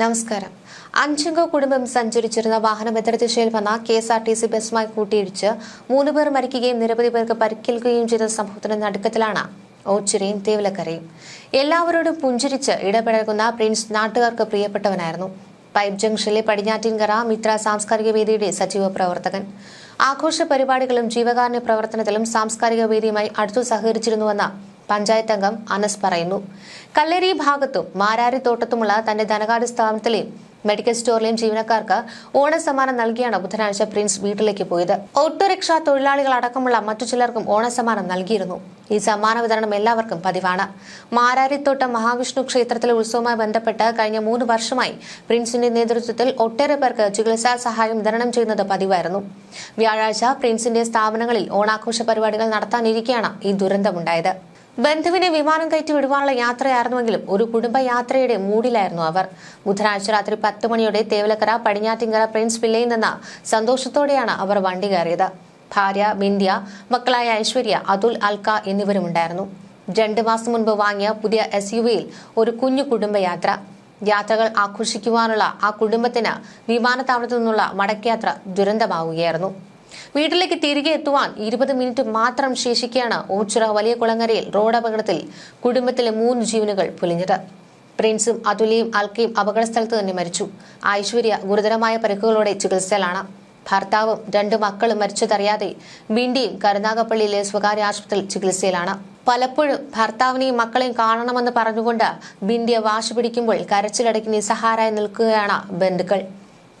നമസ്കാരം. അഞ്ചംഗ കുടുംബം സഞ്ചരിച്ചിരുന്ന വാഹനം എതിർദിശയിൽ വന്ന K S R T C ബസ്സുമായി കൂട്ടിയിടിച്ച് മൂന്നുപേർ മരിക്കുകയും നിരവധി പേർക്ക് പരിക്കേൽക്കുകയും ചെയ്ത സംഭവത്തിന് നടുക്കത്തിലാണ് ഓച്ചിറയും തേവലക്കരയും. എല്ലാവരോടും പുഞ്ചിരിച്ച് ഇടപഴകുന്ന പ്രിൻസ് നാട്ടുകാർക്ക് പ്രിയപ്പെട്ടവനായിരുന്നു. പൈപ്പ് ജംഗ്ഷനിലെ പടിഞ്ഞാറ്റിൻകര മിത്ര സാംസ്കാരിക വേദിയുടെ സജീവ പ്രവർത്തകൻ. ആഘോഷ പരിപാടികളും ജീവകാരുണ്യ പ്രവർത്തനത്തിലും സാംസ്കാരിക വേദിയുമായി അടുത്തു സഹകരിച്ചിരുന്നുവെന്ന് പഞ്ചായത്ത് അംഗം അനസ് പറയുന്നു. കല്ലേരി ഭാഗത്തും മാരാരിത്തോട്ടത്തുമുള്ള തന്റെ ധനകാര്യ സ്ഥാപനത്തിലെയും മെഡിക്കൽ സ്റ്റോറിലെയും ജീവനക്കാർക്ക് ഓണസമ്മാനം നൽകിയാണ് ബുധനാഴ്ച പ്രിൻസ് വീട്ടിലേക്ക് പോയത്. ഓട്ടോറിക്ഷ തൊഴിലാളികൾ അടക്കമുള്ള മറ്റു ചിലർക്കും ഓണസമ്മാനം നൽകിയിരുന്നു. ഈ സമ്മാന വിതരണം എല്ലാവർക്കും പതിവാണ്. മാരാരിത്തോട്ടം മഹാവിഷ്ണു ക്ഷേത്രത്തിലെ ഉത്സവവുമായി ബന്ധപ്പെട്ട് കഴിഞ്ഞ മൂന്ന് വർഷമായി പ്രിൻസിന്റെ നേതൃത്വത്തിൽ ഒട്ടേറെ പേർക്ക് ചികിത്സാ സഹായം വിതരണം ചെയ്യുന്നത് പതിവായിരുന്നു. വ്യാഴാഴ്ച പ്രിൻസിന്റെ സ്ഥാപനങ്ങളിൽ ഓണാഘോഷ പരിപാടികൾ നടത്താനിരിക്കെയാണ് ഈ ദുരന്തമുണ്ടായത്. ബന്ധുവിനെ വിമാനം കയറ്റി വിടുവാനുള്ള യാത്രയായിരുന്നുവെങ്കിലും ഒരു കുടുംബയാത്രയുടെ മൂഡിലായിരുന്നു അവർ. ബുധനാഴ്ച രാത്രി പത്ത് മണിയോടെ തേവലക്കര പടിഞ്ഞാറ്റിങ്കര പ്രിൻസ് വില്ലയിൽ നിന്ന് സന്തോഷത്തോടെയാണ് അവർ വണ്ടി കയറിയത്. ഭാര്യ ബിന്ദിയ മക്കളായ ഐശ്വര്യ അതുൽ അൽക്ക എന്നിവരുമുണ്ടായിരുന്നു. രണ്ട് മാസം മുൻപ് വാങ്ങിയ പുതിയ എസ് യു വിയിൽ ഒരു കുഞ്ഞു കുടുംബയാത്ര. യാത്രകൾ ആഘോഷിക്കുവാനുള്ള ആ കുടുംബത്തിന് വിമാനത്താവളത്തിൽ നിന്നുള്ള മടക്കയാത്ര ദുരന്തമാവുകയായിരുന്നു. വീട്ടിലേക്ക് തിരികെ എത്തുവാൻ ഇരുപത് മിനിറ്റ് മാത്രം ശേഷിക്കെയാണ് ഓച്ചിറ വലിയ കുളങ്ങരയിൽ റോഡ് അപകടത്തിൽ കുടുംബത്തിലെ മൂന്ന് ജീവനുകൾ പൊലിഞ്ഞത്. പ്രിൻസും അതുലിയും അൽക്കയും അപകട സ്ഥലത്ത് തന്നെ മരിച്ചു. ഐശ്വര്യ ഗുരുതരമായ പരിക്കുകളോടെ ചികിത്സയിലാണ്. ഭർത്താവും രണ്ട് മക്കളും മരിച്ചതറിയാതെ ബിണ്ടിയും കരുനാഗപ്പള്ളിയിലെ സ്വകാര്യ ആശുപത്രിയിൽ ചികിത്സയിലാണ്. പലപ്പോഴും ഭർത്താവിനെയും മക്കളെയും കാണണമെന്ന് പറഞ്ഞുകൊണ്ട് ബിന്ദിയ വാശി പിടിക്കുമ്പോൾ കരച്ചിലടക്കി നിസ്സഹാരായി നിൽക്കുകയാണ് ബന്ധുക്കൾ.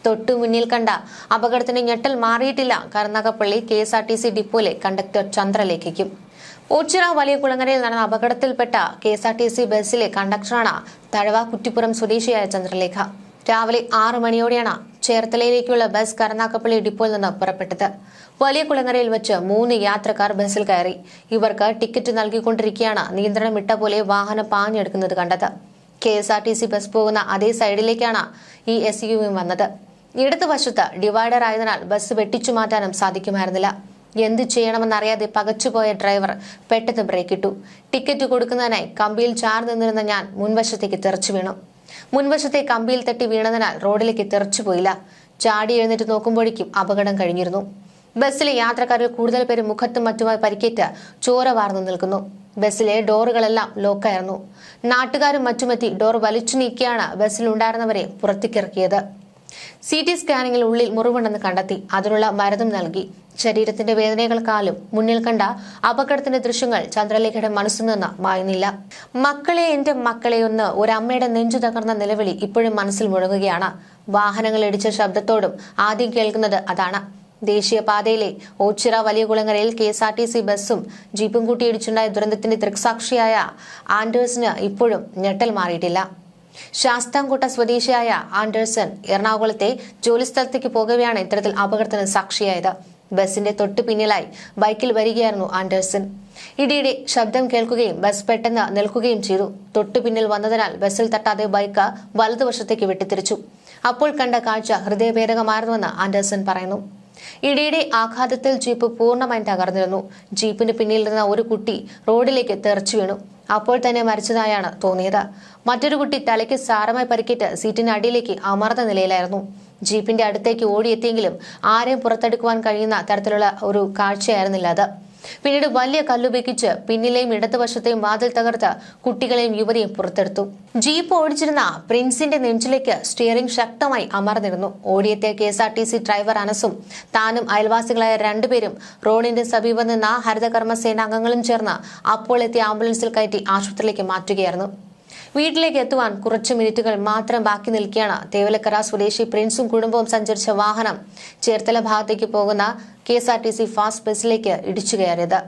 തൊട്ടു മുന്നിൽ കണ്ട അപകടത്തിന് ഞെട്ടൽ മാറിയിട്ടില്ല. Karunagappally K S R T C ഡിപ്പോയിലെ conductor ചന്ദ്രലേഖയ്ക്കും ഓച്ചിറ വലിയ കുളങ്ങരയിൽ നടന്ന അപകടത്തിൽപ്പെട്ട K S R T C ബസ്സിലെ കണ്ടക്ടറാണ് തഴവ കുറ്റിപ്പുറം സ്വദേശിയായ ചന്ദ്രലേഖ. രാവിലെ ആറു മണിയോടെയാണ് ചേർത്തലയിലേക്കുള്ള ബസ് കരുനാഗപ്പള്ളി ഡിപ്പോയിൽ നിന്ന് പുറപ്പെട്ടത്. വലിയ കുളങ്ങരയിൽ വെച്ച് മൂന്ന് യാത്രക്കാർ ബസ്സിൽ കയറി. ഇവർക്ക് ടിക്കറ്റ് നൽകിക്കൊണ്ടിരിക്കുകയാണ് നിയന്ത്രണം ഇട്ട പോലെ വാഹനം പാഞ്ഞെടുക്കുന്നത് കണ്ടത്. K S R T C bus പോകുന്ന അതേ സൈഡിലേക്കാണ് ഈ എസ് യു വന്നത്. ഇടതുവശത്ത് ഡിവൈഡർ ആയതിനാൽ ബസ് വെട്ടിച്ചു മാറ്റാനും സാധിക്കുമായിരുന്നില്ല. എന്ത് ചെയ്യണമെന്നറിയാതെ പകച്ചുപോയ ഡ്രൈവർ പെട്ടെന്ന് ബ്രേക്കിട്ടു. ടിക്കറ്റ് കൊടുക്കുന്നതിനായി കമ്പിയിൽ ചാർന്ന് നിന്നിരുന്ന ഞാൻ മുൻവശത്തേക്ക് തെറിച്ചു വീണു. മുൻവശത്തെ കമ്പിയിൽ തട്ടി വീണതിനാൽ റോഡിലേക്ക് തെറിച്ചു പോയില്ല. ചാടി എഴുന്നേറ്റ് നോക്കുമ്പോഴേക്കും അപകടം കഴിഞ്ഞിരുന്നു. ബസ്സിലെ യാത്രക്കാരിൽ കൂടുതൽ പേര് മുഖത്തും മറ്റുമായി പരിക്കേറ്റ് ചോര വാർന്നു നിൽക്കുന്നു. ബസ്സിലെ ഡോറുകളെല്ലാം ലോക്കായിരുന്നു. നാട്ടുകാരും മറ്റുമെത്തി ഡോർ വലിച്ചു നീക്കിയാണ് ബസ്സിലുണ്ടായിരുന്നവരെ പുറത്തേക്കിറക്കിയത്. സി ടി സ്കാനിങ്ങിൽ ഉള്ളിൽ മുറിവുണ്ടെന്ന് കണ്ടെത്തി. അതിനുള്ള മരുന്നും നൽകി. ശരീരത്തിന്റെ വേദനകൾക്കാലും മുന്നിൽ കണ്ട അപകടത്തിന്റെ ദൃശ്യങ്ങൾ ചന്ദ്രലേഖയുടെ മനസ്സിൽ നിന്ന് മായുന്നില്ല. മക്കളെ എന്റെ മക്കളെ ഒന്ന് ഒരമ്മയുടെ നെഞ്ചു തകർന്ന നിലവിളി ഇപ്പോഴും മനസ്സിൽ മുഴങ്ങുകയാണ്. വാഹനങ്ങൾ ഇടിച്ച ശബ്ദത്തോടും ആദ്യം കേൾക്കുന്നത് അതാണ്. ദേശീയപാതയിലെ ഓച്ചിറ വലിയ കുളങ്ങരയിൽ K S R T C ബസ്സും ജീപ്പും കൂട്ടിയിടിച്ചുണ്ടായ ദുരന്തത്തിന്റെ ദൃക്സാക്ഷിയായ ആൻഡേഴ്സിന് ഇപ്പോഴും ഞെട്ടൽ മാറിയിട്ടില്ല. ശാസ്താംകോട്ട സ്വദേശിയായ ആൻഡേഴ്സൺ എറണാകുളത്തെ ജോലിസ്ഥലത്തേക്ക് പോകവെയാണ് ഇത്തരത്തിൽ അപകടത്തിന് സാക്ഷിയായത്. ബസിന്റെ തൊട്ടു പിന്നിലായി ബൈക്കിൽ വരികയായിരുന്നു ആൻഡേഴ്സൺ. ഇടിയുടെ ശബ്ദം കേൾക്കുകയും ബസ് പെട്ടെന്ന് നിൽക്കുകയും ചെയ്തു. തൊട്ടു പിന്നിൽ വന്നതിനാൽ ബസ്സിൽ തട്ടാതെ ബൈക്ക് വലതുവശത്തേക്ക് വെട്ടിത്തിരിച്ചു. അപ്പോൾ കണ്ട കാഴ്ച ഹൃദയഭേദകമായിരുന്നുവെന്ന് ആൻഡേഴ്സൺ പറയുന്നു. ഇടിയുടെ ആഘാതത്തിൽ ജീപ്പ് പൂർണമായും തകർന്നിരുന്നു. ജീപ്പിന് പിന്നിൽ നിന്ന ഒരു കുട്ടി റോഡിലേക്ക് തെറിച്ചു വീണു. അപ്പോൾ തന്നെ മരിച്ചതായാണ് തോന്നിയത്. മറ്റൊരു കുട്ടി തലയ്ക്ക് സാരമായി പരിക്കേറ്റ് സീറ്റിന് അടിയിലേക്ക് അമർന്ന നിലയിലായിരുന്നു. ജീപ്പിന്റെ അടുത്തേക്ക് ഓടിയെത്തിയെങ്കിലും ആരെയും പുറത്തെടുക്കുവാൻ കഴിയുന്ന തരത്തിലുള്ള ഒരു കാഴ്ചയായിരുന്നില്ല അത്. പിന്നീട് വലിയ കല്ലുപയോഗിച്ച് പിന്നിലെയും ഇടതുവശത്തെയും വാതിൽ തകർത്ത് കുട്ടികളെയും യുവതിയും പുറത്തെടുത്തു. ജീപ്പ് ഓടിച്ചിരുന്ന പ്രിൻസിന്റെ നെഞ്ചിലേക്ക് സ്റ്റിയറിംഗ് ശക്തമായി അമർന്നിരുന്നു. ഓടിയെത്തിയ K S R T C driver അനസും താനും അയൽവാസികളായ രണ്ടുപേരും റോഡിന്റെ സമീപം നിന്ന ഹരിതകർമ്മ സേനാംഗങ്ങളും ചേർന്ന് അപ്പോൾ എത്തിയ ആംബുലൻസിൽ കയറ്റി ആശുപത്രിയിലേക്ക് മാറ്റുകയായിരുന്നു. വീട്ടിലേക്ക് എത്തുവാൻ കുറച്ച് മിനിറ്റുകൾ മാത്രം ബാക്കി നിൽക്കുകയാണ്. തേവലക്കര സ്വദേശി പ്രിൻസും കുടുംബവും സഞ്ചരിച്ച വാഹനം ചേർത്തല ഭാഗത്തേക്ക് പോകുന്ന K S R T C fast ബസ്സിലേക്ക് ഇടിച്ചു കയറിയത്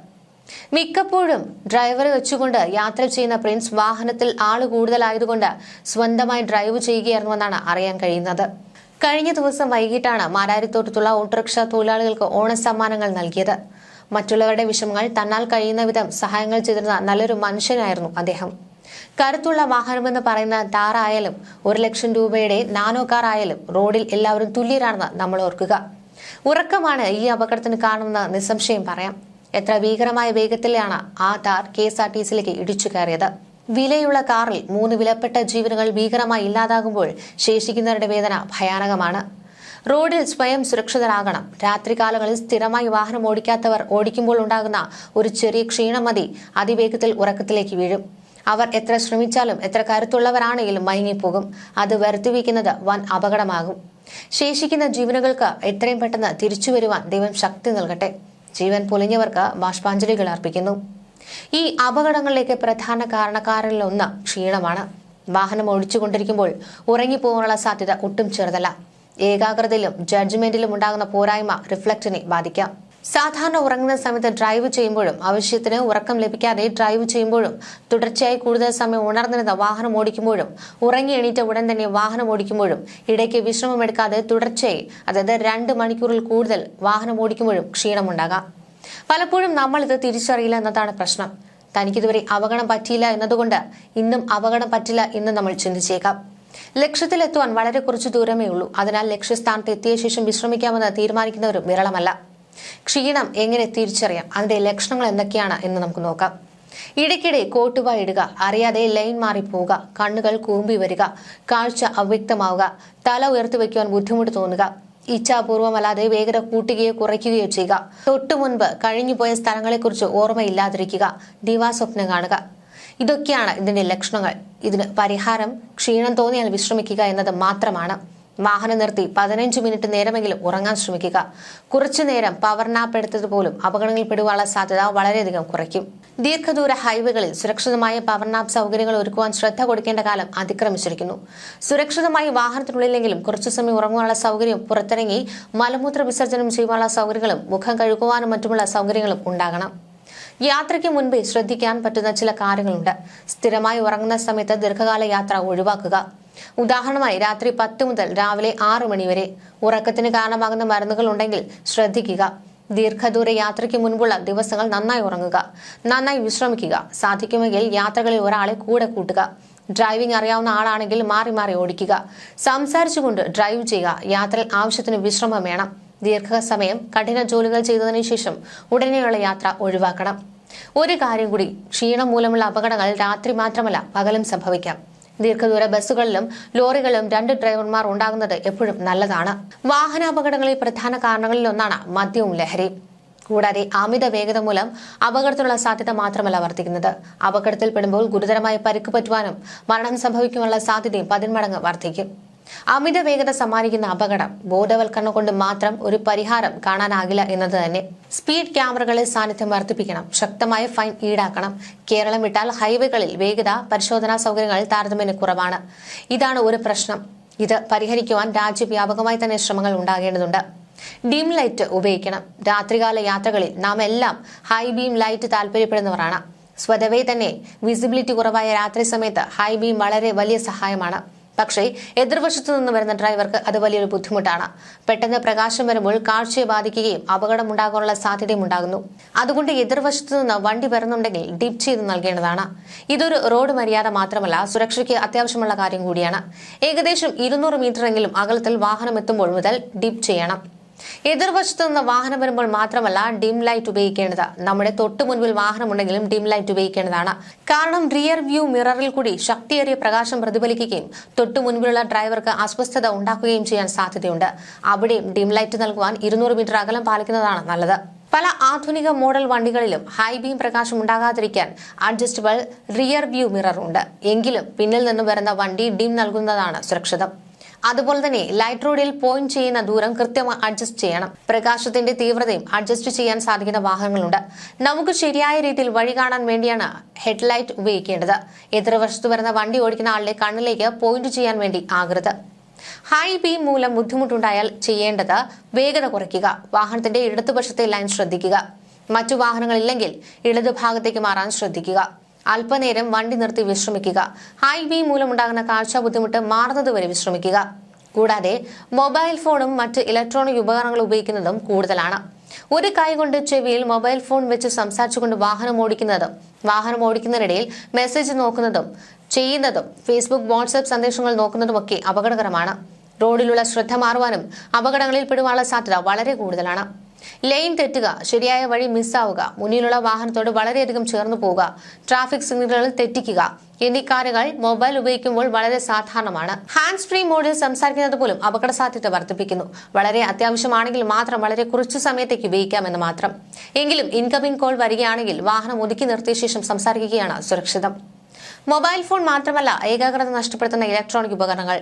മിക്കപ്പോഴും ഡ്രൈവറെ വെച്ചുകൊണ്ട് യാത്ര ചെയ്യുന്ന പ്രിൻസ് വാഹനത്തിൽ ആൾ കൂടുതലായതുകൊണ്ട് സ്വന്തമായി ഡ്രൈവ് ചെയ്യുകയായിരുന്നുവെന്നാണ് അറിയാൻ കഴിയുന്നത്. കഴിഞ്ഞ ദിവസം വൈകിട്ടാണ് മാരാരിത്തോട്ടത്തുള്ള ഓട്ടോറിക്ഷ തൊഴിലാളികൾക്ക് ഓണസമ്മാനങ്ങൾ നൽകിയത്. മറ്റുള്ളവരുടെ വിഷമങ്ങൾ തന്നാൽ കഴിയുന്ന വിധം സഹായങ്ങൾ ചെയ്തിരുന്ന നല്ലൊരു മനുഷ്യനായിരുന്നു അദ്ദേഹം. കരുത്തുള്ള വാഹനമെന്ന് പറയുന്ന താറായാലും ഒരു ലക്ഷം രൂപയുടെ നാനോ കാർ ആയാലും റോഡിൽ എല്ലാവരും തുല്യരാണെന്ന് നമ്മൾ ഓർക്കുക. ഉറക്കമാണ് ഈ അപകടത്തിന് കാണുമെന്ന് നിസ്സംശയം പറയാം. എത്ര ഭീകരമായ വേഗത്തിലാണ് ആ Thar K S R T സിയിലേക്ക് ഇടിച്ചു കയറിയത്. വിലയുള്ള കാറിൽ മൂന്ന് വിലപ്പെട്ട ജീവനുകൾ ഭീകരമായി ഇല്ലാതാകുമ്പോൾ ശേഷിക്കുന്നവരുടെ വേദന ഭയാനകമാണ്. റോഡിൽ സ്വയം സുരക്ഷിതരാകണം. രാത്രികാലങ്ങളിൽ സ്ഥിരമായി വാഹനം ഓടിക്കാത്തവർ ഓടിക്കുമ്പോൾ ഉണ്ടാകുന്ന ഒരു ചെറിയ ക്ഷീണം മതി. അതിവേഗത്തിൽ ഉറക്കത്തിലേക്ക് വീഴും. അവർ എത്ര ശ്രമിച്ചാലും എത്ര കരുത്തുള്ളവരാണെങ്കിലും മയങ്ങിപ്പോകും. അത് വരുത്തിവെക്കുന്നത് വൻ അപകടമാകും. ശേഷിക്കുന്ന ജീവനുകൾക്ക് എത്രയും പെട്ടെന്ന് തിരിച്ചു വരുവാൻ ദൈവം ശക്തി നൽകട്ടെ. ജീവൻ പൊലിഞ്ഞവർക്ക് ബാഷ്പാഞ്ജലികൾ അർപ്പിക്കുന്നു. ഈ അപകടങ്ങളിലേക്ക് പ്രധാന കാരണക്കാരിലൊന്ന് ക്ഷീണമാണ്. വാഹനം ഓടിച്ചുകൊണ്ടിരിക്കുമ്പോൾ ഉറങ്ങിപ്പോകാനുള്ള സാധ്യത ഒട്ടും ചെറുതല്ല. ഏകാഗ്രതയിലും ജഡ്ജ്മെന്റിലും ഉണ്ടാകുന്ന പോരായ്മ റിഫ്ലക്റ്റിനെ ബാധിക്കാം. സാധാരണ ഉറങ്ങുന്ന സമയത്ത് ഡ്രൈവ് ചെയ്യുമ്പോഴും ആവശ്യത്തിന് ഉറക്കം ലഭിക്കാതെ ഡ്രൈവ് ചെയ്യുമ്പോഴും തുടർച്ചയായി കൂടുതൽ സമയം ഉണർന്നിരുന്ന വാഹനം ഓടിക്കുമ്പോഴും ഉറങ്ങി എണീറ്റ ഉടൻ തന്നെ വാഹനം ഓടിക്കുമ്പോഴും ഇടയ്ക്ക് വിശ്രമമെടുക്കാതെ തുടർച്ചയായി അതായത് രണ്ട് മണിക്കൂറിൽ കൂടുതൽ വാഹനം ഓടിക്കുമ്പോഴും ക്ഷീണമുണ്ടാകാം. പലപ്പോഴും നമ്മൾ ഇത് തിരിച്ചറിയില്ല എന്നതാണ് പ്രശ്നം. തനിക്കിതുവരെ അപകടം പറ്റിയില്ല എന്നതുകൊണ്ട് ഇന്നും അപകടം പറ്റില്ല എന്ന് നമ്മൾ ചിന്തിച്ചേക്കാം. ലക്ഷ്യത്തിലെത്തുവാൻ വളരെ കുറച്ച് ദൂരമേ ഉള്ളൂ. അതിനാൽ ലക്ഷ്യസ്ഥാനത്ത് എത്തിയ ശേഷം വിശ്രമിക്കാമെന്ന് തീരുമാനിക്കുന്നവരും വിരളമല്ല. ക്ഷീണം എങ്ങനെ തിരിച്ചറിയാം? അതിന്റെ ലക്ഷണങ്ങൾ എന്തൊക്കെയാണ് എന്ന് നമുക്ക് നോക്കാം. ഇടയ്ക്കിടെ കോട്ടുവ ഇടുക അറിയാതെ ലൈൻ മാറിപ്പോവുക കണ്ണുകൾ കൂമ്പി വരിക കാഴ്ച അവ്യക്തമാവുക തല ഉയർത്തി വയ്ക്കുവാൻ ബുദ്ധിമുട്ട് തോന്നുക ഇച്ഛാപൂർവമല്ലാതെ വേഗത കൂട്ടുകയോ കുറയ്ക്കുകയോ ചെയ്യുക തൊട്ടു മുൻപ് കഴിഞ്ഞുപോയ സ്ഥലങ്ങളെക്കുറിച്ച് ഓർമ്മയില്ലാതിരിക്കുക ദിവാസ്വപ്നം കാണുക. ഇതൊക്കെയാണ് ഇതിന്റെ ലക്ഷണങ്ങൾ. ഇതിന് പരിഹാരം ക്ഷീണം തോന്നിയാൽ വിശ്രമിക്കുക എന്നത് മാത്രമാണ്. വാഹനം നിർത്തി പതിനഞ്ച് മിനിറ്റ് നേരമെങ്കിലും ഉറങ്ങാൻ ശ്രമിക്കുക. കുറച്ചു നേരം പവർ നാപ്പ് എടുത്തത് പോലും അപകടങ്ങളിൽ പെടുവാനുള്ള സാധ്യത വളരെയധികം കുറയ്ക്കും. ദീർഘദൂര ഹൈവേകളിൽ സുരക്ഷിതമായ പവർ നാപ്പ് സൗകര്യങ്ങൾ ഒരുക്കുവാൻ ശ്രദ്ധ കൊടുക്കേണ്ട കാലം അതിക്രമിച്ചിരിക്കുന്നു. സുരക്ഷിതമായി വാഹനത്തിനുള്ളിലെങ്കിലും കുറച്ചു സമയം ഉറങ്ങാനുള്ള സൗകര്യം പുറത്തിറങ്ങി മലമൂത്ര വിസർജനം ചെയ്യുവാനുള്ള സൗകര്യങ്ങളും മുഖം കഴുകുവാനും മറ്റുമുള്ള സൗകര്യങ്ങളും ഉണ്ടാകണം. യാത്രയ്ക്ക് മുൻപേ ശ്രദ്ധിക്കാൻ പറ്റുന്ന ചില കാര്യങ്ങളുണ്ട്. സ്ഥിരമായി ഉറങ്ങുന്ന സമയത്ത് ദീർഘകാല യാത്ര ഒഴിവാക്കുക. ഉദാഹരണമായി രാത്രി പത്ത് മുതൽ രാവിലെ ആറ് മണിവരെ ഉറക്കത്തിന് കാരണമാകുന്ന മരുന്നുകൾ ഉണ്ടെങ്കിൽ ശ്രദ്ധിക്കുക. ദീർഘദൂര യാത്രയ്ക്ക് മുൻപുള്ള ദിവസങ്ങൾ നന്നായി ഉറങ്ങുക. നന്നായി വിശ്രമിക്കുക. സാധിക്കുമെങ്കിൽ യാത്രകളിൽ ഒരാളെ കൂടെ കൂട്ടുക. ഡ്രൈവിംഗ് അറിയാവുന്ന ആളാണെങ്കിൽ മാറി മാറി ഓടിക്കുക. സംസാരിച്ചുകൊണ്ട് ഡ്രൈവ് ചെയ്യുക. യാത്രയിൽ ആവശ്യത്തിന് വിശ്രമം വേണം. ദീർഘസമയം കഠിന ജോലികൾ ചെയ്തതിനു ശേഷം ഉടനെയുള്ള യാത്ര ഒഴിവാക്കണം. ഒരു കാര്യം കൂടി ക്ഷീണം മൂലമുള്ള അപകടങ്ങൾ രാത്രി മാത്രമല്ല പകലും സംഭവിക്കാം. ദീർഘദൂര ബസ്സുകളിലും ലോറികളിലും രണ്ട് ഡ്രൈവർമാർ ഉണ്ടാകുന്നത് എപ്പോഴും നല്ലതാണ്. വാഹനാപകടങ്ങളിൽ പ്രധാന കാരണങ്ങളിലൊന്നാണ് മദ്യവും ലഹരിയും. കൂടാതെ അമിത വേഗത മൂലം അപകടത്തിനുള്ള സാധ്യത മാത്രമല്ല വർദ്ധിക്കുന്നത്. അപകടത്തിൽപ്പെടുമ്പോൾ ഗുരുതരമായ പരിക്ക് പറ്റുവാനും മരണം സംഭവിക്കുവാനുള്ള സാധ്യതയും പതിന്മടങ്ങ് വർദ്ധിക്കും. അമിത വേഗത സമ്മാനിക്കുന്ന അപകടം ബോധവൽക്കരണം കൊണ്ട് മാത്രം ഒരു പരിഹാരം കാണാനാകില്ല എന്നത് തന്നെ. സ്പീഡ് ക്യാമറകളിൽ സാന്നിധ്യം വർദ്ധിപ്പിക്കണം. ശക്തമായ ഫൈൻ ഈടാക്കണം. കേരളം വിട്ടാൽ ഹൈവേകളിൽ വേഗത പരിശോധനാ സൗകര്യങ്ങൾ താരതമ്യേന കുറവാണ്. ഇതാണ് ഒരു പ്രശ്നം. ഇത് പരിഹരിക്കുവാൻ രാജ്യവ്യാപകമായി തന്നെ ശ്രമങ്ങൾ ഉണ്ടാകേണ്ടതുണ്ട്. ഡീം ലൈറ്റ് ഉപയോഗിക്കണം. രാത്രികാല യാത്രകളിൽ നാം എല്ലാം ഹൈ ബീം ലൈറ്റ് താല്പര്യപ്പെടുന്നവരാണ്. സ്വതവേ തന്നെ വിസിബിലിറ്റി കുറവായ രാത്രി സമയത്ത് ഹൈ ബീം വളരെ വലിയ സഹായമാണ്. പക്ഷേ എതിർവശത്തു നിന്ന് വരുന്ന ഡ്രൈവർക്ക് അത് വലിയൊരു ബുദ്ധിമുട്ടാണ്. പെട്ടെന്ന് പ്രകാശം വരുമ്പോൾ കാഴ്ചയെ ബാധിക്കുകയും അപകടം ഉണ്ടാകാനുള്ള സാധ്യതയും ഉണ്ടാകുന്നു. അതുകൊണ്ട് എതിർവശത്തു നിന്ന് വണ്ടി വരുന്നുണ്ടെങ്കിൽ ഡിപ് ചെയ്ത് നൽകേണ്ടതാണ്. ഇതൊരു റോഡ് മര്യാദ മാത്രമല്ല സുരക്ഷയ്ക്ക് അത്യാവശ്യമുള്ള കാര്യം കൂടിയാണ്. ഏകദേശം ഇരുന്നൂറ് മീറ്ററെങ്കിലും അകലത്തിൽ വാഹനം എത്തുമ്പോൾ മുതൽ ഡിപ് ചെയ്യണം. എതിർവശത്തു നിന്ന് വാഹനം വരുമ്പോൾ മാത്രമല്ല ഡിം ലൈറ്റ് ഉപയോഗിക്കേണ്ടത്. നമ്മുടെ തൊട്ടു മുൻപിൽ വാഹനമുണ്ടെങ്കിലും ഡിം ലൈറ്റ് ഉപയോഗിക്കേണ്ടതാണ്. കാരണം റിയർ വ്യൂ മിററിൽ കൂടി ശക്തിയേറിയ പ്രകാശം പ്രതിഫലിക്കുകയും തൊട്ടു മുൻപിലുള്ള ഡ്രൈവർക്ക് അസ്വസ്ഥത ഉണ്ടാക്കുകയും ചെയ്യാൻ സാധ്യതയുണ്ട്. അവിടെയും ഡിം ലൈറ്റ് നൽകുവാൻ ഇരുന്നൂറ് മീറ്റർ അകലം പാലിക്കുന്നതാണ് നല്ലത്. പല ആധുനിക മോഡൽ വണ്ടികളിലും ഹൈ ബീം പ്രകാശം ഉണ്ടാകാതിരിക്കാൻ അഡ്ജസ്റ്റബിൾ റിയർ വ്യൂ മിറർ ഉണ്ട്. എങ്കിലും പിന്നിൽ നിന്ന് വരുന്ന വണ്ടി ഡിം നൽകുന്നതാണ് സുരക്ഷിതം. അതുപോലെ തന്നെ ലൈറ്റ് റോഡിൽ പോയിന്റ് ചെയ്യുന്ന ദൂരം കൃത്യമായി അഡ്ജസ്റ്റ് ചെയ്യണം. പ്രകാശത്തിന്റെ തീവ്രതയും അഡ്ജസ്റ്റ് ചെയ്യാൻ സാധിക്കുന്ന വാഹനങ്ങളുണ്ട്. നമുക്ക് ശരിയായ രീതിയിൽ വഴി കാണാൻ വേണ്ടിയാണ് ഹെഡ്ലൈറ്റ് ഉപയോഗിക്കേണ്ടത്. എതിർവശത്ത് വരുന്ന വണ്ടി ഓടിക്കുന്ന ആളുടെ കണ്ണിലേക്ക് പോയിന്റ് ചെയ്യാൻ വേണ്ടി ആകരുത്. ഹൈ ബീം മൂലം ബുദ്ധിമുട്ടുണ്ടായാൽ ചെയ്യേണ്ടത് വേഗത കുറയ്ക്കുക. വാഹനത്തിന്റെ ഇടതുവശത്തെ ലൈൻ ശ്രദ്ധിക്കുക. മറ്റു വാഹനങ്ങളില്ലെങ്കിൽ ഇടതുഭാഗത്തേക്ക് മാറാൻ ശ്രദ്ധിക്കുക. അല്പനേരം വണ്ടി നിർത്തി വിശ്രമിക്കുക. ഹൈവേ മൂലമുണ്ടാകുന്ന കാഴ്ച ബുദ്ധിമുട്ട് മാറുന്നതുവരെ വിശ്രമിക്കുക. കൂടാതെ മൊബൈൽ ഫോണും മറ്റ് ഇലക്ട്രോണിക് ഉപകരണങ്ങൾ ഉപയോഗിക്കുന്നതും കൂടുതലാണ്. ഒരു കൈകൊണ്ട് ചെവിയിൽ മൊബൈൽ ഫോൺ വെച്ച് സംസാരിച്ചുകൊണ്ട് വാഹനം ഓടിക്കുന്നതും വാഹനം ഓടിക്കുന്നതിനിടയിൽ മെസ്സേജ് നോക്കുന്നതും ചെയ്യുന്നതും ഫേസ്ബുക്ക് വാട്സ്ആപ്പ് സന്ദേശങ്ങൾ നോക്കുന്നതുമൊക്കെ അപകടകരമാണ്. റോഡിലുള്ള ശ്രദ്ധ മാറുവാനും അപകടങ്ങളിൽ പെടുവാനുള്ള സാധ്യത വളരെ കൂടുതലാണ്. ലൈൻ തെറ്റുക ശരിയായ വഴി മിസ്സാവുക മുന്നിലുള്ള വാഹനത്തോട് വളരെയധികം ചേർന്നു പോവുക ട്രാഫിക് സിഗ്നലുകൾ തെറ്റിക്കുക എന്നീ കാര്യങ്ങൾ മൊബൈൽ ഉപയോഗിക്കുമ്പോൾ വളരെ സാധാരണമാണ്. ഹാൻഡ് ഫ്രീ മോഡിൽ സംസാരിക്കുന്നത് പോലും അപകട സാധ്യത വർദ്ധിപ്പിക്കുന്നു. വളരെ അത്യാവശ്യമാണെങ്കിൽ മാത്രം വളരെ കുറച്ചു സമയത്തേക്ക് ഉപയോഗിക്കാമെന്ന് മാത്രം. എങ്കിലും ഇൻകമിംഗ് കോൾ വരികയാണെങ്കിൽ വാഹനം ഒതുക്കി നിർത്തിയ ശേഷം സംസാരിക്കുകയാണ് സുരക്ഷിതം. മൊബൈൽ ഫോൺ മാത്രമല്ല ഏകാഗ്രത നഷ്ടപ്പെടുത്തുന്ന ഇലക്ട്രോണിക് ഉപകരണങ്ങൾ.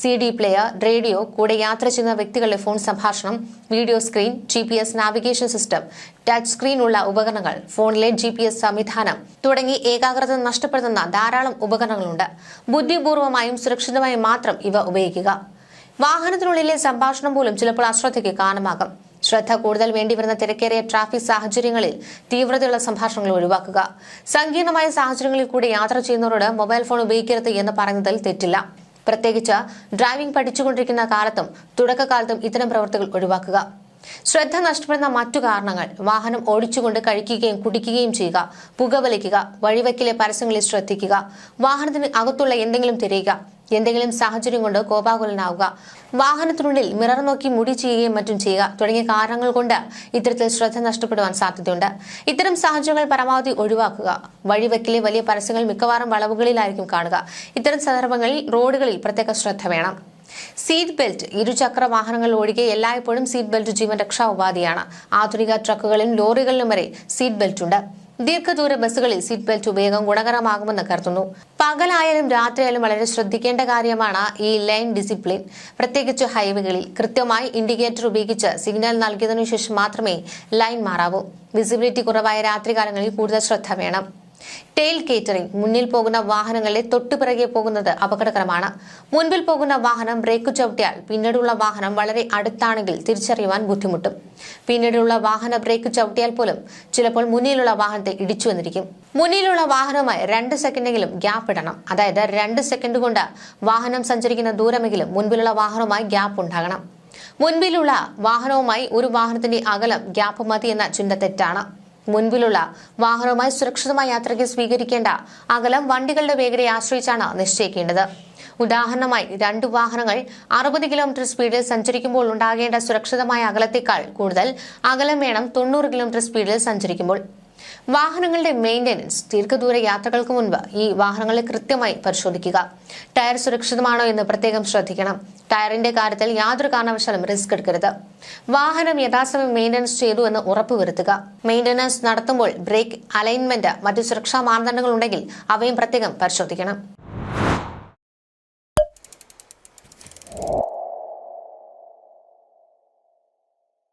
സി ഡി പ്ലെയർ റേഡിയോ കൂടെ യാത്ര ചെയ്യുന്ന വ്യക്തികളുടെ ഫോൺ സംഭാഷണം video screen G P S navigation system touch screen ഉള്ള ഉപകരണങ്ങൾ ഫോണിലെ ജി പി എസ് സംവിധാനം തുടങ്ങി ഏകാഗ്രത നഷ്ടപ്പെടുത്തുന്ന ധാരാളം ഉപകരണങ്ങളുണ്ട്. ബുദ്ധിപൂർവമായും സുരക്ഷിതമായും മാത്രം ഇവ ഉപയോഗിക്കുക. വാഹനത്തിനുള്ളിലെ സംഭാഷണം പോലും ചിലപ്പോൾ അശ്രദ്ധയ്ക്ക് കാരണമാകും. ശ്രദ്ധ കൂടുതൽ വേണ്ടിവരുന്ന തിരക്കേറിയ ട്രാഫിക് സാഹചര്യങ്ങളിൽ തീവ്രതയുള്ള സംഭാഷണങ്ങൾ ഒഴിവാക്കുക. സങ്കീർണമായ സാഹചര്യങ്ങളിൽ കൂടി യാത്ര ചെയ്യുന്നവരോട് മൊബൈൽ ഫോൺ ഉപയോഗിക്കരുത് എന്ന് പറയുന്നതിൽ തെറ്റില്ല. പ്രത്യേകിച്ച് ഡ്രൈവിംഗ് പഠിച്ചുകൊണ്ടിരിക്കുന്ന കാലത്തും തുടക്കകാലത്തും ഇത്തരം പ്രവൃത്തികൾ ഒഴിവാക്കുക. ശ്രദ്ധ നഷ്ടപ്പെടുന്ന മറ്റു കാരണങ്ങൾ. വാഹനം ഓടിച്ചുകൊണ്ട് കഴിക്കുകയും കുടിക്കുകയും ചെയ്യുക. പുകവലിക്കുക. വഴിവെക്കിലെ പരസ്യങ്ങളിൽ ശ്രദ്ധിക്കുക. വാഹനത്തിന് അകത്തുള്ള എന്തെങ്കിലും തിരയുക. എന്തെങ്കിലും സാഹചര്യം കൊണ്ട് കോപാകുലനാവുക. വാഹനത്തിനുള്ളിൽ മിറർ നോക്കി മുടി ചെയ്യുകയും മറ്റും ചെയ്യുക. തുടങ്ങിയ കാരണങ്ങൾ കൊണ്ട് ഇത്തരത്തിൽ ശ്രദ്ധ നഷ്ടപ്പെടുവാൻ സാധ്യതയുണ്ട്. ഇത്തരം സാഹചര്യങ്ങൾ പരമാവധി ഒഴിവാക്കുക. വഴിവെക്കിലെ വലിയ പരസ്യങ്ങൾ മിക്കവാറും വളവുകളിലായിരിക്കും കാണുക. ഇത്തരം സന്ദർഭങ്ങളിൽ റോഡുകളിൽ പ്രത്യേക ശ്രദ്ധ വേണം. സീറ്റ് ബെൽറ്റ് ഇരുചക്ര വാഹനങ്ങൾ ഒഴികെ എല്ലായ്പ്പോഴും സീറ്റ് ബെൽറ്റ് ജീവൻ രക്ഷാ ഉപാധിയാണ്. ആധുനിക ട്രക്കുകളിലും ലോറികളിലും വരെ സീറ്റ് ബെൽറ്റ് ഉണ്ട്. ദീർഘദൂര ബസ്സുകളിൽ സീറ്റ് ബെൽറ്റ് ഉപയോഗം ഗുണകരമാകുമെന്ന് കരുതുന്നു. പകലായാലും രാത്രിയായാലും വളരെ ശ്രദ്ധിക്കേണ്ട കാര്യമാണ് ഈ ലൈൻ ഡിസിപ്ലിൻ. പ്രത്യേകിച്ച് ഹൈവേകളിൽ കൃത്യമായി ഇൻഡിക്കേറ്റർ ഉപയോഗിച്ച് സിഗ്നൽ നൽകിയതിനു ശേഷം മാത്രമേ ലൈൻ മാറാവൂ. വിസിബിലിറ്റി കുറവായ രാത്രികാലങ്ങളിൽ കൂടുതൽ ശ്രദ്ധ വേണം. ടെയിൽ കേറ്ററിംഗ് മുന്നിൽ പോകുന്ന വാഹനങ്ങളെ തൊട്ടുപിറകെ പോകുന്നത് അപകടകരമാണ്. മുൻപിൽ പോകുന്ന വാഹനം ബ്രേക്ക് ചവിട്ടിയാൽ പിന്നീടുള്ള വാഹനം വളരെ അടുത്താണെങ്കിൽ തിരിച്ചറിയുവാൻ ബുദ്ധിമുട്ടും. പിന്നീടുള്ള വാഹന ബ്രേക്ക് ചവിട്ടിയാൽ പോലും ചിലപ്പോൾ മുന്നിലുള്ള വാഹനത്തെ ഇടിച്ചു വന്നിരിക്കും മുന്നിലുള്ള വാഹനവുമായി രണ്ട് സെക്കൻഡെങ്കിലും ഗ്യാപ്പ് ഇടണം. അതായത് രണ്ട് സെക്കൻഡ് കൊണ്ട് വാഹനം സഞ്ചരിക്കുന്ന ദൂരമെങ്കിലും മുൻപിലുള്ള വാഹനവുമായി ഗ്യാപ്പ് ഉണ്ടാകണം. മുൻപിലുള്ള വാഹനവുമായി ഒരു വാഹനത്തിന്റെ അകലം ഗ്യാപ്പ് മതി എന്ന ചിന്ത തെറ്റാണ്. മുൻപിലുള്ള വാഹനവുമായി സുരക്ഷിതമായ യാത്രയ്ക്ക് സ്വീകരിക്കേണ്ട അകലം വണ്ടികളുടെ വേഗതയെ ആശ്രയിച്ചാണ് നിശ്ചയിക്കേണ്ടത്. ഉദാഹരണമായി രണ്ട് വാഹനങ്ങൾ അറുപത് കിലോമീറ്റർ സ്പീഡിൽ സഞ്ചരിക്കുമ്പോൾ ഉണ്ടാകേണ്ട സുരക്ഷിതമായ അകലത്തേക്കാൾ കൂടുതൽ അകലം വേണം തൊണ്ണൂറ് കിലോമീറ്റർ സ്പീഡിൽ സഞ്ചരിക്കുമ്പോൾ. വാഹനങ്ങളുടെ മെയിന്റനൻസ് ദീർഘദൂര യാത്രകൾക്ക് മുൻപ് ഈ വാഹനങ്ങളെ കൃത്യമായി പരിശോധിക്കുക. ടയർ സുരക്ഷിതമാണോ എന്ന് പ്രത്യേകം ശ്രദ്ധിക്കണം. ടയറിന്റെ കാര്യത്തിൽ യാതൊരു കാരണവശാലും റിസ്ക് എടുക്കരുത്. വാഹനം യഥാസമയം മെയിന്റനൻസ് ചെയ്തു എന്ന് ഉറപ്പുവരുത്തുക. മെയിന്റനൻസ് നടത്തുമ്പോൾ ബ്രേക്ക് അലൈൻമെന്റ് മറ്റു സുരക്ഷാ മാനദണ്ഡങ്ങൾ ഉണ്ടെങ്കിൽ അവയും പ്രത്യേകം പരിശോധിക്കണം.